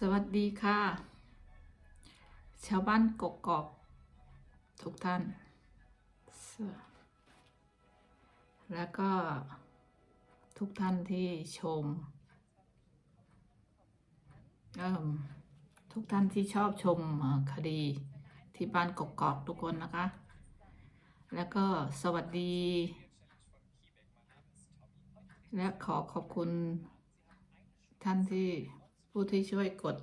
สวัสดีค่ะ ชาวบ้านกกอกทุกท่าน แล้วก็ทุกท่านที่ชมเอิ่มทุกท่านที่ชอบชมคดีที่บ้านกกอกทุกคนนะคะ แล้วก็สวัสดี และขอขอบคุณท่านที่ ผู้ที่ช่วยกด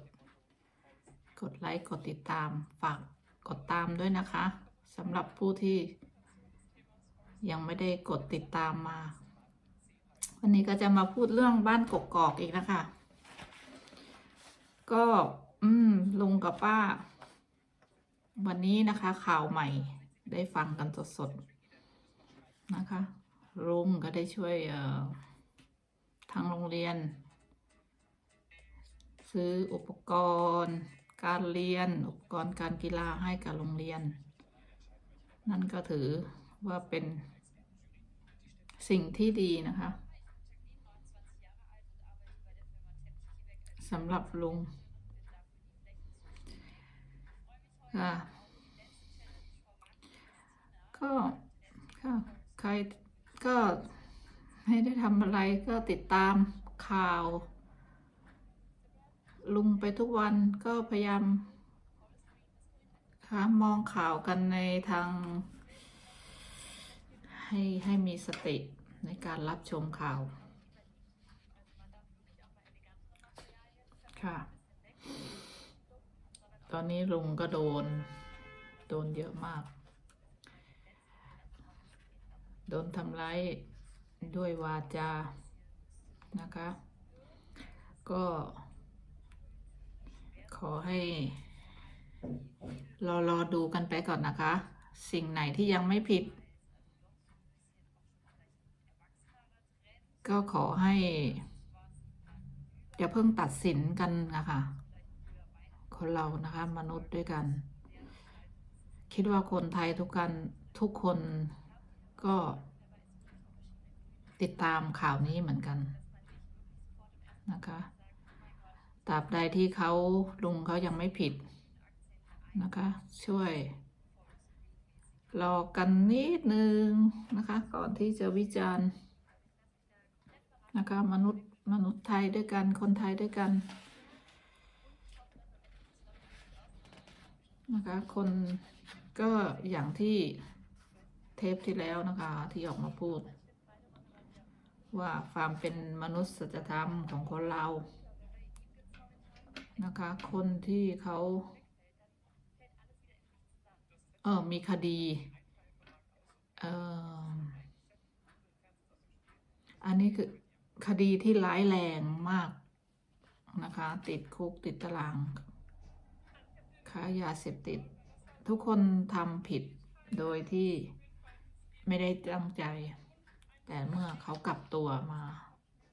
กดไลค์กดติดตามฝากกดตามด้วยนะคะสำหรับผู้ที่ ยังไม่ได้กดติดตามมา วันนี้ก็จะมาพูดเรื่องบ้านกกอกอีกนะคะ ก็ อืมลุงกับป้า วันนี้นะคะ ข่าวใหม่ได้ฟังกันสดๆนะคะลุงก็ได้ช่วยทางโรงเรียน ซื้ออุปกรณ์ การเรียน อุปกรณ์การกีฬาให้กับโรงเรียน นั่นก็ถือว่าเป็นสิ่งที่ดีนะคะสำหรับลุงค่ะก็ค่ะใครก็ไม่ได้ทำอะไรก็ติดตามข่าว ลุงไปทุกวันก็พยายามค่ะมองข่าวกันในทาง ให้ให้มีสติในการรับชมข่าว ค่ะ ตอนนี้ลุงก็โดน โดนเยอะมาก โดนทำร้ายด้วยวาจา นะคะ ก็ อให้ รอรอดูกันไปก่อนนะคะ สิ่งไหนที่ยังไม่ผิด ก็ขอให้อย่าเพิ่งตัดสินกันนะคะคนเรานะคะมนุษย์ด้วยกัน คิดว่าคนไทยทุกกันทุกคนก็ติดตามข่าวนี้เหมือนกันนะคะ ตราบใดที่เขาลุงเขายังไม่ผิดนะคะ ช่วยรอกันนิดนึงนะคะ ก่อนที่จะวิจารณ์นะคะ มนุษย์มนุษย์ไทยด้วยกันคนไทยด้วยกันนะคะ คนก็อย่างที่เทปที่แล้วนะคะที่ออกมาพูด ว่าความเป็นมนุษยธรรมของคนเรา นะคะ คนที่เขาเออมีคดีเอออันนี้คือคดีที่ร้ายแรงมากนะคะ ติดคุกติดตารางค้ายาเสพติด ทุกคนทำผิดโดยที่ไม่ได้ตั้งใจ แต่เมื่อเขากลับตัวมา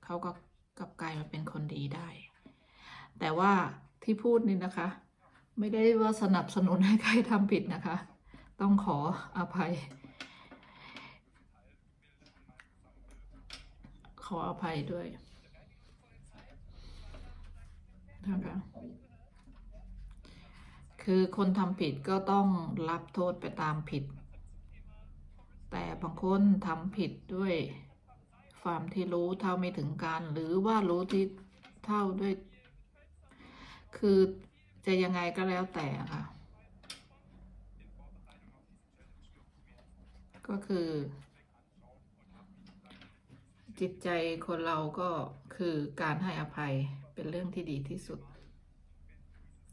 เขาก็กลับกลายมาเป็นคนดีได้ แต่ว่าที่พูดนี่นะคะ ไม่ได้ว่าสนับสนุนให้ใครทำผิดนะคะ ต้องขออภัย ขออภัยด้วยนะคะคือคนทำผิดก็ต้องรับโทษไปตามผิด แต่บางคนทำผิดด้วยความที่รู้เท่าไม่ถึงการ หรือว่ารู้ที่เท่าด้วย คือจะยังไงก็แล้วแต่ค่ะ ก็คือ จิตใจคนเราก็คือการให้อภัยเป็นเรื่องที่ดีที่สุด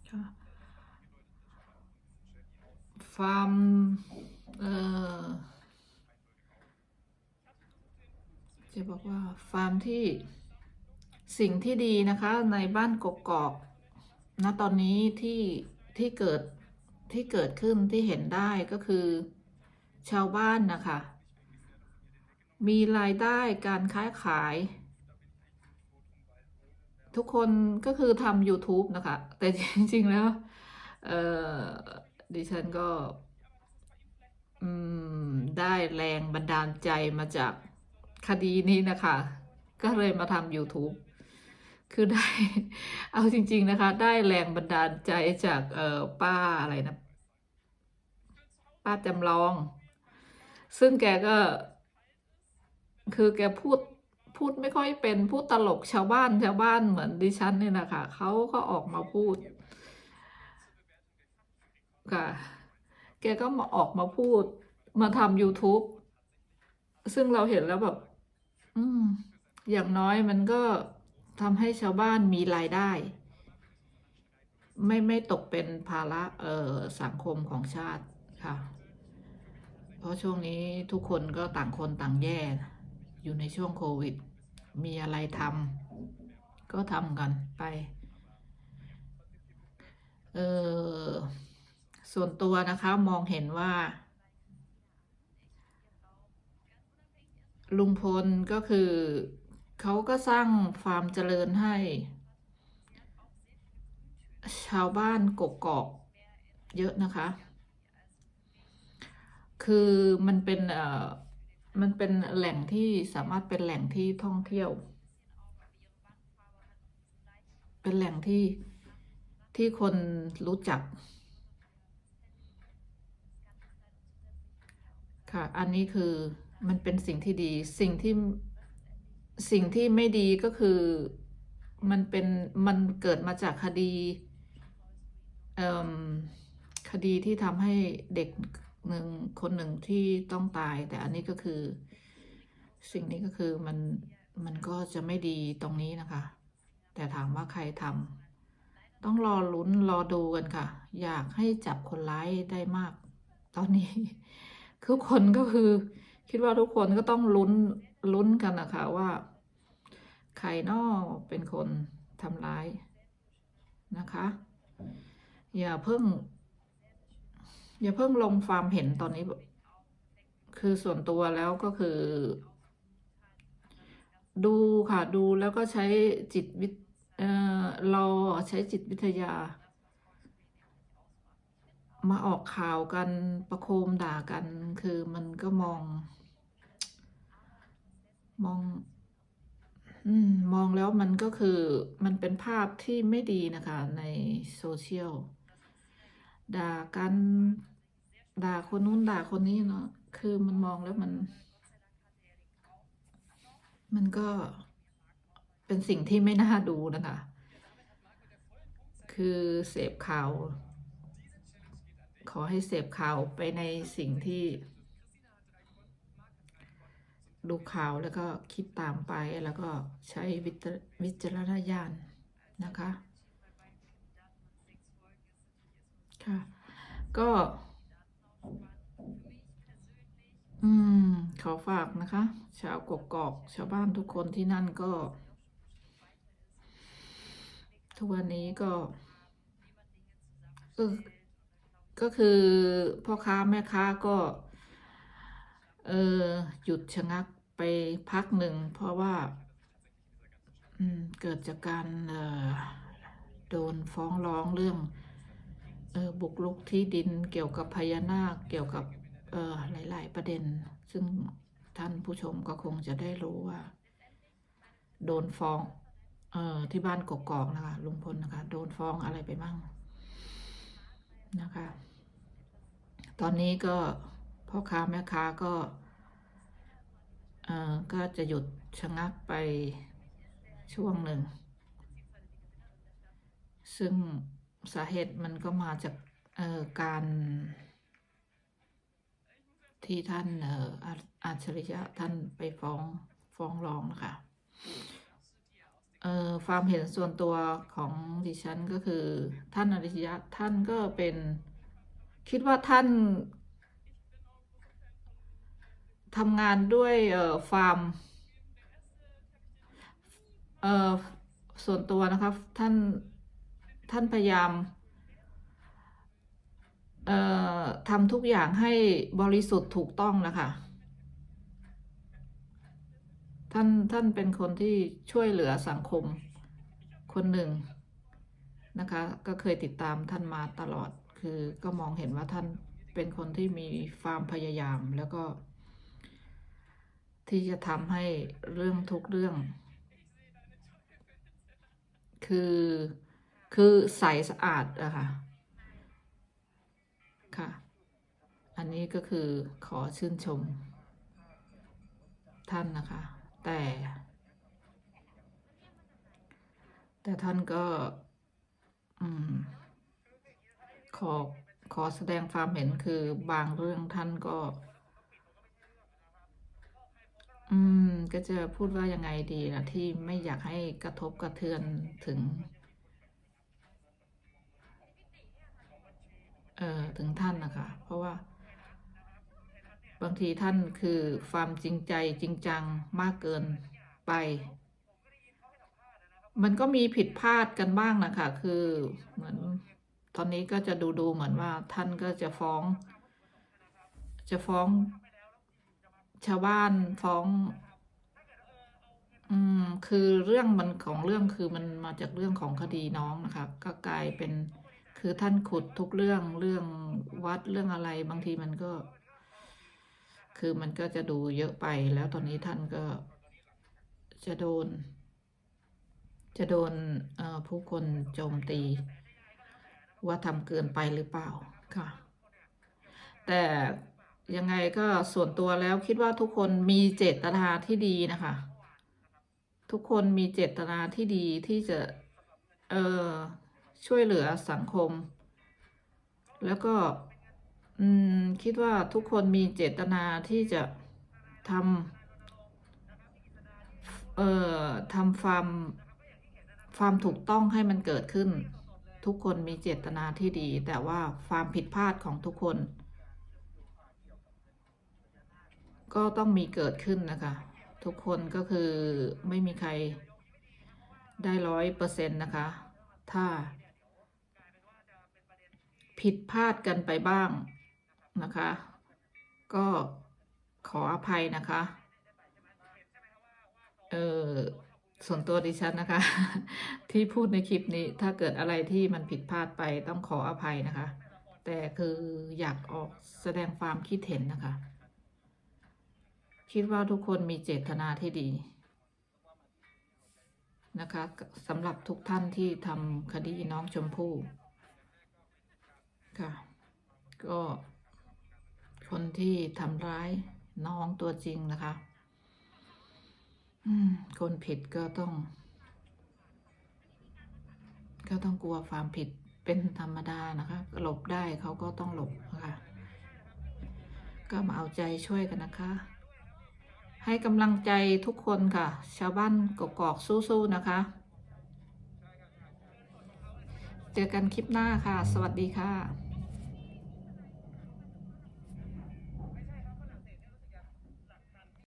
ค่ะฟามเอ่อจะบอกว่าฟาร์มที่สิ่งที่ดีนะคะ ในบ้านกกอก ณตอนนี้ที่ที่เกิดที่เกิดขึ้นที่เห็นได้ก็คือชาวบ้านนะคะ มีรายได้การค้าขาย ทุกคนก็คือทำ YouTube นะคะ แต่จริง ๆ แล้ว เออดิฉันก็ได้แรงบันดาลใจมาจากคดีนี้นะคะ ก็เลยมาทำ YouTube คือได้ เอาจริง ๆนะคะ ได้แรงบันดาลใจจากเอ่อป้าอะไรนะ ป้าจำลอง ซึ่งแกก็ คือแกพูดพูดไม่ค่อยเป็นพูดตลกชาวบ้านชาวบ้านเหมือนดิฉันเนี่ยนะคะเขาก็ออกมาพูดค่ะแกก็มาออกมาพูด มาทำ YouTube ซึ่งเราเห็นแล้วแบบ อืม อย่างน้อยมันก็ ทำให้ชาวบ้านมีรายได้ ไม่ไม่ตกเป็นภาระเออสังคมของชาติค่ะ เพราะช่วงนี้ทุกคนก็ต่างคนต่างแย่ อยู่ในช่วงโควิด มีอะไรทำก็ทำกันไปเออส่วนตัวนะคะมองเห็นว่า ลุงพลก็คือ เขาก็สร้างความเจริญให้ ชาวบ้านกกอกเยอะนะคะ คือมันเป็นเอ่อมันเป็นแหล่งที่สามารถเป็นแหล่งที่ท่องเที่ยว เป็นแหล่งที่ที่คนรู้จัก ค่ะ อันนี้คือมันเป็นสิ่งที่ดี สิ่งที่ สิ่งที่ไม่ดีก็คือมันเป็นมันเกิดมาจากคดีคดีที่ทำให้เด็กหนึ่งคนหนึ่งที่ต้องตาย แต่อันนี้ก็คือ สิ่งนี้ก็คือมันมันก็จะไม่ดีตรงนี้นะคะ แต่ถามว่าใครทำต้องรอลุ้นรอดูกันค่ะ อยากให้จับคนร้ายได้มาก ตอนนี้ทุกคนก็คือ คิดว่าทุกคนก็ต้องลุ้น ลุ้นกันนะคะว่า ใครนอเป็นคนทำร้ายนะคะ อย่าเพิ่ง อย่าเพิ่งลงความเห็นตอนนี้ คือส่วนตัวแล้วก็คือ ดูค่ะดูแล้วก็ใช้จิตวิทเอ่อเราใช้จิตวิทยา มาออกข่าวกันประโคมด่ากัน คือมันก็มอง มองอมมองแล้วมันก็คือมันเป็นภาพที่ไม่ดีนะคะในโซเชียลด่ากันด่าคนนู้นด่าคนนี้เนาะคือมันมองแล้วมัน มันก็เป็นสิ่งที่ไม่น่าดูนะคะ คือเสพข่าว ขอให้เสพข่าวไปในสิ่งที่ ดูข่าวแล้วก็คิดตามไปแล้วก็ใช้วิจวิจารณญาณนะคะ ค่ะ ก็ อืม ขอฝากนะคะ ชาวกกอก ชาวบ้านทุกคนที่นั่นก็ ทุกวันนี้ก็เออก็คือพ่อค้าแม่ค้าก็ เออหยุดชะงักไปพักหนึ่ง เพราะว่าเกิดจากการโดนฟ้องร้องเรื่องออบุกรุกที่ดินเกี่ยวกับพญานาคเกี่ยวกับหลาย ๆ ประเด็น ซึ่งท่านผู้ชมก็คงจะได้รู้ว่า โดนฟ้องออที่บ้านกกอกนะคะลุงพลนะคะ โดนฟ้องอะไรไปมั่งนะคะ ตอนนี้ก็ พ่อค้าแม่ค้าก็เอ่อก็จะหยุดชะงักไปช่วงหนึ่ง ซึ่งสาเหตุมันก็มาจากเอ่อการที่ท่านเอออัจฉริยะท่านไปฟ้องฟ้องร้องนะคะเออความเห็นส่วนตัวของดิฉันก็คือท่านอริยะท่านก็เป็น คิดว่าท่าน ทำงานด้วยเอ่อฟาร์มเอ่อส่วนตัวนะคะท่านท่านพยายามเอ่อทำทุกอย่างให้บริสุทธิ์ถูกต้องนะคะท่านท่านเป็นคนที่ช่วยเหลือสังคมคนหนึ่งนะคะ ก็เคยติดตามท่านมาตลอด คือก็มองเห็นว่าท่านเป็นคนที่มีความพยายามแล้วก็ ที่จะทำให้เรื่องทุกเรื่อง คือคือใสสะอาดอะค่ะค่ะ อันนี้ก็คือขอชื่นชม ท่านนะคะ แต่ แต่ท่านก็อืมขอขอแสดงความเห็นคือบางเรื่องท่านก็ อืม ก็จะพูดว่ายังไงดีล่ะที่ไม่อยากให้กระทบกระเทือนถึง เอ่อถึงท่านนะคะ เพราะว่า บางทีท่านคือความจริงใจจริงจังมากเกินไป มันก็มีผิดพลาดกันบ้างนะคะ คือเหมือนตอนนี้ก็จะดูดูเหมือนว่าท่านก็จะฟ้อง จะฟ้อง ชาวบ้านฟ้อง อืม คือเรื่องมันของเรื่องคือมันมาจากเรื่องของคดีน้องนะคะ ก็กลายเป็น คือท่านขุดทุกเรื่องเรื่องวัดเรื่องอะไร บางทีมันก็ คือมันก็จะดูเยอะไปแล้วตอนนี้ท่านก็จะโดน จะโดนผู้คนโจมตี ว่าทำเกินไปหรือเปล่าค่ะ แต่ ยังไงก็ส่วนตัวแล้วคิดว่าทุกคนมีเจตนาที่ดีนะคะ ทุกคนมีเจตนาที่ดีที่จะ เออช่วยเหลือสังคม แล้วก็ อืม คิดว่าทุกคนมีเจตนาที่จะทำเอ่อทำความความถูกต้องให้มันเกิดขึ้น ทุกคนมีเจตนาที่ดี แต่ว่าความผิดพลาดของทุกคน ก็ต้องมีเกิดขึ้นนะคะ ทุกคนก็คือไม่มีใครได้ร้อยเปอร์เซ็นต์นะคะ ถ้า ผิดพลาดกันไปบ้างนะคะ ก็ขออภัยนะคะ เออส่วนตัวดิฉันนะคะ ที่พูดในคลิปนี้ถ้าเกิดอะไรที่มันผิดพลาดไปต้องขออภัยนะคะ แต่คืออยากออกแสดงความคิดเห็นนะคะ คิดว่าทุกคนมีเจตนาที่ดีนะคะสำหรับทุกท่านที่ทำคดีน้องชมพู่ค่ะ ก็คนที่ทำร้ายน้องตัวจริงนะคะคนผิดก็ต้อง ก็ต้องกลัวความผิดเป็นธรรมดานะคะหลบได้เขาก็ต้องหลบนะคะก็มาเอาใจช่วยกันนะคะ ให้กำลังใจทุกคนค่ะ ชาวบ้านกกอกสู้ๆนะคะ เจอกันคลิปหน้าค่ะ สวัสดีค่ะ